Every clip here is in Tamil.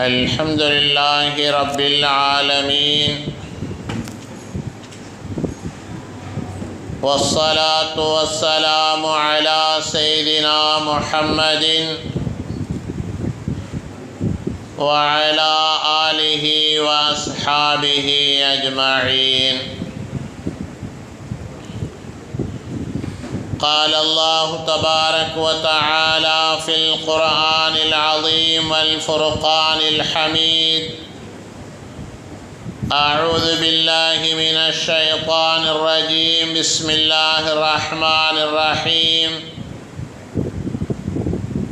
الحمد لله رب العالمين والصلاة والسلام على سيدنا محمد وعلى آله وأصحابه أجمعين. قال الله تبارك وتعالى في القرآن العظيم والفرقان الحميد. أعوذ بالله من الشيطان الرجيم. بسم الله الرحمن الرحيم.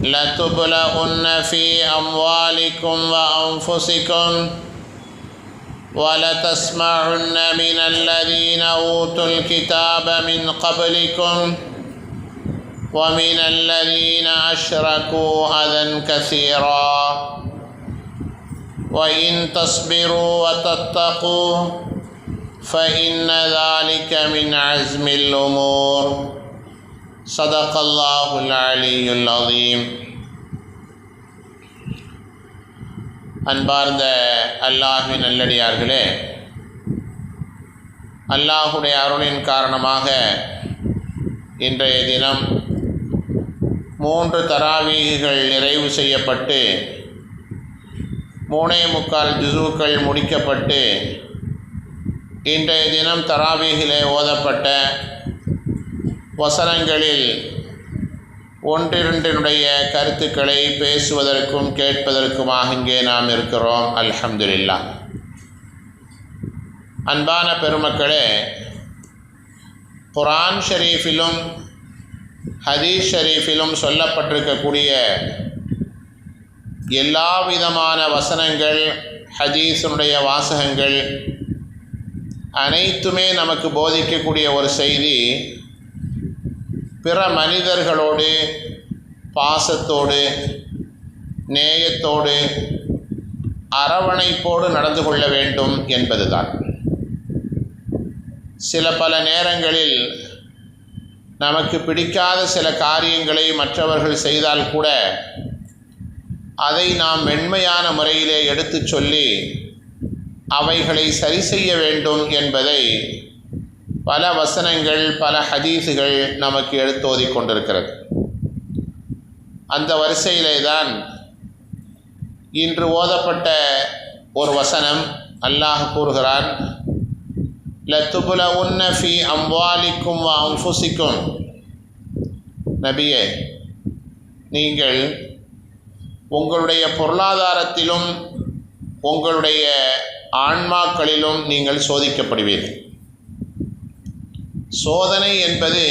لتبلغن في أموالكم وأنفسكم ولتسمعن من الذين أوتوا الكتاب من قبلكم ومن الذين أشركوا أذى كثيرا وإن تصبروا وتتقوا فإن ذلك من عزم الأمور صدق الله العلي العظيم அன்பார்ந்த அல்லாஹின் நல்லடியார்களே அல்லாஹுடைய அருளின் காரணமாக இன்றைய தினம் மூன்று தராவீகள் நிறைவு செய்யப்பட்டு மூணே முக்கால் ஜுசுக்கள் முடிக்கப்பட்டு இன்றைய தினம் தராவீகிலே ஓதப்பட்ட வசனங்களில் ஒன்றிரண்டினுடைய கருத்துக்களை பேசுவதற்கும் கேட்பதற்குமாக இங்கே நாம் இருக்கிறோம். அல்ஹம்துலில்லா அன்பான பெருமக்களே குரான் ஷரீஃபிலும் ஹதீஸ் ஷரீஃபிலும் சொல்லப்பட்டிருக்கக்கூடிய எல்லா விதமான வசனங்கள் ஹதீஸனுடைய வாசகங்கள் அனைத்துமே நமக்கு போதிக்கக்கூடிய ஒரு செய்தி பிற மனிதர்களோடு பாசத்தோடு நேயத்தோடு அரவணைப்போடு நடந்து கொள்ள வேண்டும் என்பதுதான். சில பல நேரங்களில் நமக்கு பிடிக்காத சில காரியங்களை மற்றவர்கள் செய்தால் கூட அதை நாம் மென்மையான முறையிலே எடுத்துச் சொல்லி அவைகளை சரி செய்ய வேண்டும் என்பதை பல வசனங்கள் பல ஹதீஸுகள் நமக்கு எடுத்தோதி கொண்டிருக்கிறது. அந்த வரிசையிலே தான் இன்று ஓதப்பட்ட ஒரு வசனம் அல்லாஹ் கூறுகிறான் லத்துபுல உன்னஃபி அம்வாலிக்கும் வ அம்புசிக்கும் நபியே நீங்கள் உங்களுடைய பொருளாதாரத்திலும் உங்களுடைய ஆன்மாக்களிலும் நீங்கள் சோதிக்கப்படுவீர்கள். சோதனை என்பது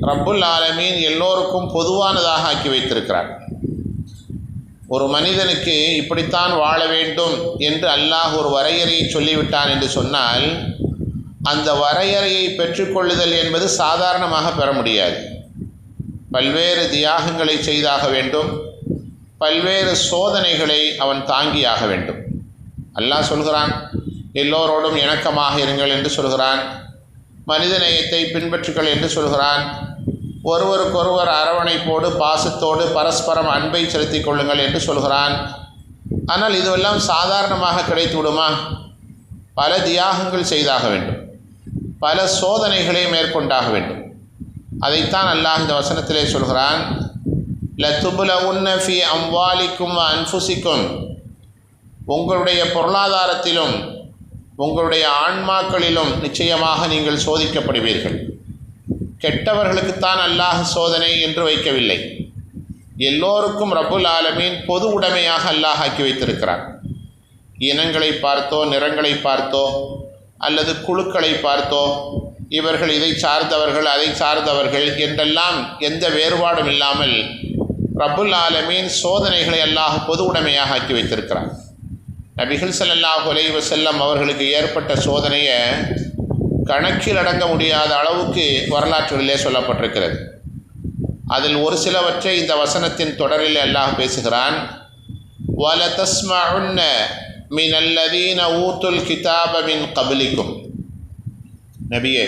ரப்புல் ஆலமீன் எல்லோருக்கும் பொதுவானதாக ஆக்கி வைத்திருக்கிறார். ஒரு மனிதனுக்கு இப்படித்தான் வாழ வேண்டும் என்று அல்லாஹ் ஒரு வரையறையை சொல்லிவிட்டான் என்று சொன்னால் அந்த வரையறையை பெற்றுக்கொள்ளுதல் என்பது சாதாரணமாக பெற முடியாது. பல்வேறு தியாகங்களை செய்தாக வேண்டும். பல்வேறு சோதனைகளை அவன் தாங்கியாக வேண்டும். அல்லாஹ் சொல்கிறான் எல்லோரோடும் இணக்கமாக இருங்கள் என்று சொல்கிறான். மனிதநேயத்தை பின்பற்றுங்கள் என்று சொல்கிறான். ஒருவருக்கொருவர் அரவணைப்போடு பாசத்தோடு பரஸ்பரம் அன்பை செலுத்திக் கொள்ளுங்கள் என்று சொல்கிறான். ஆனால் இதுவெல்லாம் சாதாரணமாக கிடைத்து விடுமா? பல தியாகங்கள் செய்தாக வேண்டும். பல சோதனைகளை மேற்கொண்டாக வேண்டும். அதைத்தான் அல்லாஹ் இந்த வசனத்திலே சொல்கிறான் லத்துபுல உன்னஃபி அம்வாலிக்கும் அன்புசிக்கும் உங்களுடைய பொருளாதாரத்திலும் உங்களுடைய ஆன்மாக்களிலும் நிச்சயமாக நீங்கள் சோதிக்கப்படுவீர்கள். கெட்டவர்களுக்குத்தான் அல்லாஹ் சோதனை என்று வைக்கவில்லை. எல்லோருக்கும் ரபுல் ஆலமீன் பொது உடைமையாக அல்லாஹ் ஆக்கி வைத்திருக்கிறார் இனங்களை பார்த்தோ நிறங்களை பார்த்தோ அல்லது குழுக்களை பார்த்தோ இவர்கள் இதை சார்ந்தவர்கள் அதை சார்ந்தவர்கள் என்றெல்லாம் எந்த வேறுபாடும் இல்லாமல் ரபுல் ஆலமீன் சோதனைகளை அல்லாஹ் பொது உடைமையாக ஆக்கி வைத்திருக்கிறார் நபிகள் ஸல்லல்லாஹு அலைஹி செல்லம் அவர்களுக்கு ஏற்பட்ட சோதனையை கணக்கில் அடங்க முடியாத அளவுக்கு வரலாற்றுகளிலே சொல்லப்பட்டிருக்கிறது. அதில் ஒரு சிலவற்றை இந்த வசனத்தின் தொடரில் அல்லாஹ் பேசுகிறான். வலதஸ்மஉன்ன மின் அல்லதீன ஊத்துல் கிதாப மின் கபலிக்கும். நபியே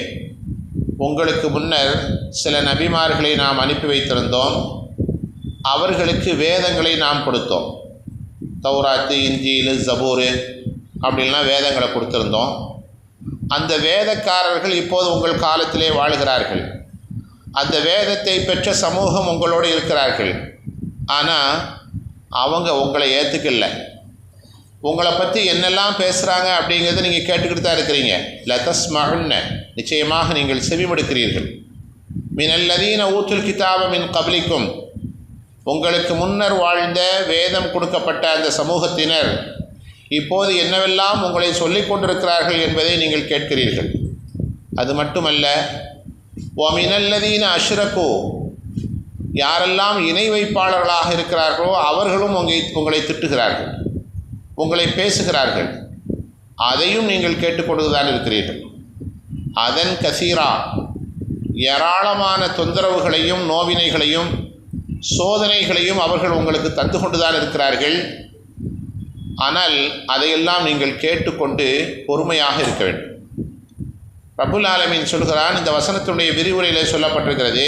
உங்களுக்கு முன்னர் சில நபிமார்களை நாம் அனுப்பி வைத்திருந்தோம். அவர்களுக்கு வேதங்களை நாம் கொடுத்தோம். தௌராத்து இஞ்சியில் ஜபூரு அப்படின்லாம் வேதங்களை கொடுத்துருந்தோம். அந்த வேதக்காரர்கள் இப்போது உங்கள் காலத்திலே வாழ்கிறார்கள். அந்த வேதத்தை பெற்ற சமூகம் உங்களோடு இருக்கிறார்கள். ஆனால் அவங்க உங்களை ஏற்றுக்கல உங்களை பற்றி என்னெல்லாம் பேசுகிறாங்க அப்படிங்கிறத நீங்கள் கேட்டுக்கிட்டு தான் இருக்கிறீங்க. லதஸ் மகன்ன நிச்சயமாக நீங்கள் செவிமடுக்கிறீர்கள். மினல்லதீன ஊற்றுல் கிதாபமின் கபலிக்கும். உங்களுக்கு முன்னர் வாழ்ந்த வேதம் கொடுக்கப்பட்ட அந்த சமூகத்தினர் இப்போது என்னவெல்லாம் உங்களை சொல்லிக் கொண்டிருக்கிறார்கள் என்பதை நீங்கள் கேட்கிறீர்கள். அது மட்டுமல்ல ஒமினல்லதீன அஷ்ரகு. யாரெல்லாம் இணை வைப்பாளர்களாக இருக்கிறார்களோ அவர்களும் உங்களை உங்களை திட்டுகிறார்கள். உங்களை பேசுகிறார்கள். அதையும் நீங்கள் கேட்டுக்கொண்டுதான் இருக்கிறீர்கள். அதன் கசீரா ஏராளமான தொந்தரவுகளையும் நோவினைகளையும் சோதனைகளையும் அவர்கள் உங்களுக்கு தந்து கொண்டுதான் இருக்கிறார்கள். ஆனால் அதையெல்லாம் நீங்கள் கேட்டுக்கொண்டு பொறுமையாக இருக்க வேண்டும். ரபுல் ஆலமீன் சொல்கிறான் இந்த வசனத்துடைய விரிவுரையில் சொல்லப்பட்டிருக்கிறது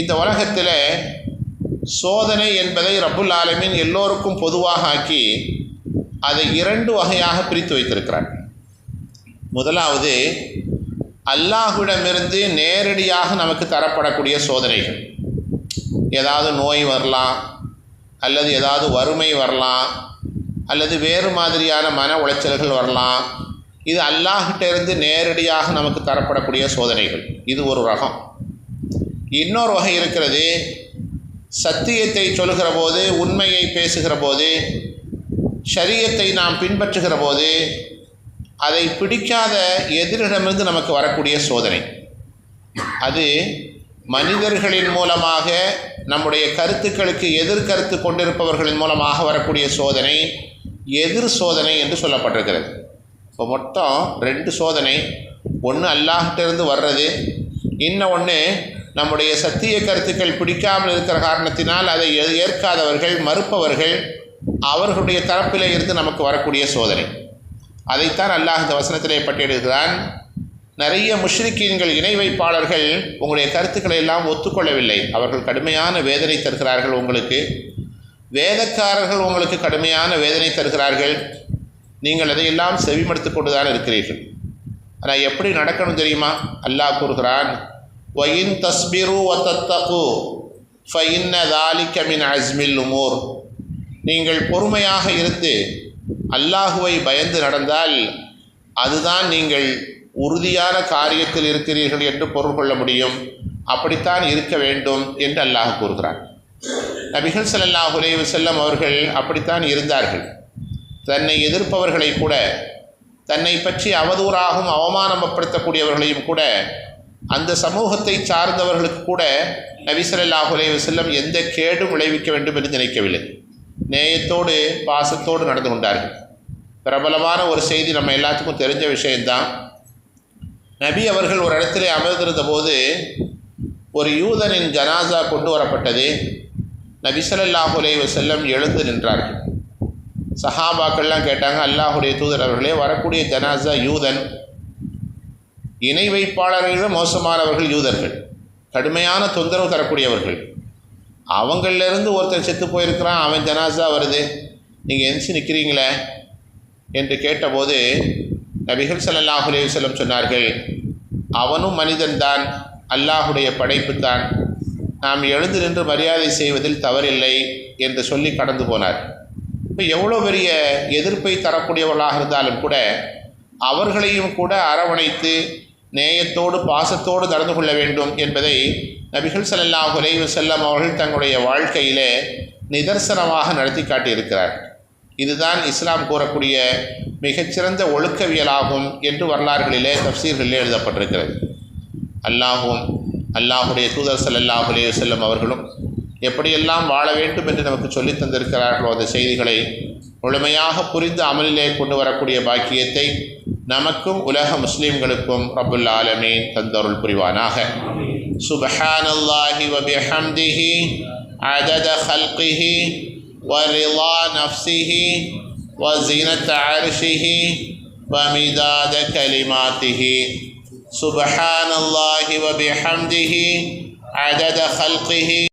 இந்த உலகத்தில் சோதனை என்பதை ரபுல் ஆலமின் எல்லோருக்கும் பொதுவாக ஆக்கி அதை இரண்டு வகையாக பிரித்து வைத்திருக்கிறார். முதலாவது அல்லாஹுடமிருந்து நேரடியாக நமக்கு தரப்படக்கூடிய சோதனைகள். ஏதாவது நோய் வரலாம் அல்லது ஏதாவது வறுமை வரலாம் அல்லது வேறு மாதிரியான மன உளைச்சல்கள் வரலாம். இது அல்லாஹிட்டிருந்து நேரடியாக நமக்கு தரப்படக்கூடிய சோதனைகள். இது ஒரு ரகம். இன்னொரு வகை இருக்கிறது சத்தியத்தை சொல்கிற போது உண்மையை பேசுகிற போது சரியத்தை நாம் பின்பற்றுகிற போது அதை பிடிக்காத எதிரிடமிருந்து நமக்கு வரக்கூடிய சோதனை. அது மனிதர்களின் மூலமாக நம்முடைய கருத்துக்களுக்கு எதிர்கருத்து கொண்டிருப்பவர்களின் மூலமாக வரக்கூடிய சோதனை எதிர் சோதனை என்று சொல்லப்பட்டிருக்கிறது. இப்போ மொத்தம் ரெண்டு சோதனை. ஒன்று அல்லாஹிட்டிருந்து வர்றது இன்னும் ஒன்று நம்முடைய சத்திய கருத்துக்கள் பிடிக்காமல் இருக்கிற காரணத்தினால் அதை ஏற்காதவர்கள் மறுப்பவர்கள் அவர்களுடைய தரப்பிலே இருந்து நமக்கு வரக்கூடிய சோதனை. அதைத்தான் அல்லாஹ் இந்த வசனத்திலே பட்டியலிடுகிறான். நிறைய முஷ்ரிக்கீன்கள் இணை வைப்பாளர்கள் உங்களுடைய கருத்துக்களை எல்லாம் ஒத்துக்கொள்ளவில்லை. அவர்கள் கடுமையான வேதனை தருகிறார்கள் உங்களுக்கு. வேதக்காரர்கள் உங்களுக்கு கடுமையான வேதனை தருகிறார்கள். நீங்கள் அதையெல்லாம் செவிமடுத்து கொண்டுதான் இருக்கிறீர்கள். ஆனால் எப்படி நடக்கணும் தெரியுமா? அல்லாஹ் கூறுகிறான் ஒயின் தஸ்பிரு ஒத்தத்தகு ஃபைன்ன தாலிக்க மின் அஸ்மில் உமூர் நீங்கள் பொறுமையாக இருந்து அல்லாஹுவை பயந்து நடந்தால் அதுதான் நீங்கள் உறுதியான காரியத்தில் இருக்கிறீர்கள் என்று பொருள் கொள்ள முடியும். அப்படித்தான் இருக்க வேண்டும் என்று அல்லாஹ் கூறுகிறார் நபிகள் சல்லாஹ் உலேவு செல்லம் அவர்கள் அப்படித்தான் இருந்தார்கள். தன்னை எதிர்ப்பவர்களை கூட தன்னை பற்றி அவதூறாகவும் அவமானப்படுத்தக்கூடியவர்களையும் கூட அந்த சமூகத்தை சார்ந்தவர்களுக்கு கூட நபிசல்லாஹுலே ஸல்லல்லாஹு எந்த கேடும் விளைவிக்க வேண்டும் என்று நினைக்கவில்லை. நேயத்தோடு பாசத்தோடு நடந்து கொண்டார்கள். பிரபலமான ஒரு செய்தி நம்ம எல்லாத்துக்கும் தெரிஞ்ச விஷயம்தான். நபி அவர்கள் ஒரு இடத்துல அமர்ந்திருந்த போது ஒரு யூதனின் ஜனாசா கொண்டு வரப்பட்டது. நபிசல்லாஹுலே ஸல்லல்லாஹு எழுந்து நின்றார்கள். சஹாபாக்கள்லாம் கேட்டாங்க அல்லாஹுடைய தூதர் அவர்களே வரக்கூடிய ஜனாசா யூதன் இணை வைப்பாளர்களிடம் மோசமானவர்கள் யூதர்கள். கடுமையான தொந்தரவு தரக்கூடியவர்கள். அவங்களிலிருந்து ஒருத்தர் செத்து போயிருக்கிறான் அவன் ஜனாசா வருது. நீங்கள் எந்திச்சு நிற்கிறீங்களே என்று கேட்டபோது நபிகள் ஸல்லல்லாஹு அலைஹி வஸல்லம் சொன்னார்கள் அவனும் மனிதன்தான் அல்லாஹுடைய படைப்பு தான் நாம் எழுந்து நின்று மரியாதை செய்வதில் தவறில்லை என்று சொல்லி கடந்து போனார். இப்போ எவ்வளோ பெரிய எதிர்ப்பை தரக்கூடியவர்களாக இருந்தாலும் கூட அவர்களையும் கூட அரவணைத்து நேயத்தோடு பாசத்தோடு நடந்து கொள்ள வேண்டும் என்பதை நபிகள் ஸல்லல்லாஹு அலைஹி செல்லம் அவர்கள் தங்களுடைய வாழ்க்கையிலே நிதர்சனமாக நடத்தி காட்டியிருக்கிறார். இதுதான் இஸ்லாம் கூறக்கூடிய மிகச்சிறந்த ஒழுக்கவியலாகும் என்று வரலாறுகளிலே தப்சீர்களிலே எழுதப்பட்டிருக்கிறது. அல்லாஹும் அல்லாஹுடைய தூதர் ஸல்லல்லாஹு அலைஹி செல்லம் அவர்களும் எப்படியெல்லாம் வாழ வேண்டும் என்று நமக்கு சொல்லித் தந்திருக்கிறார்களோ அந்த செய்திகளை முழுமையாக புரிந்து அமலிலே கொண்டு வரக்கூடிய பாக்கியத்தை நமக்கும் உலக முஸ்லீம்களுக்கும் ரப்புல் ஆலமீன் தந்தருள் புரிவானாக சுபஹானல்லாஹி வபிஹம்திஹி عدد خلقه ورضا نفسه وزينة عرشه ومداد كلماته سبحان الله وبحمده عدد خلقه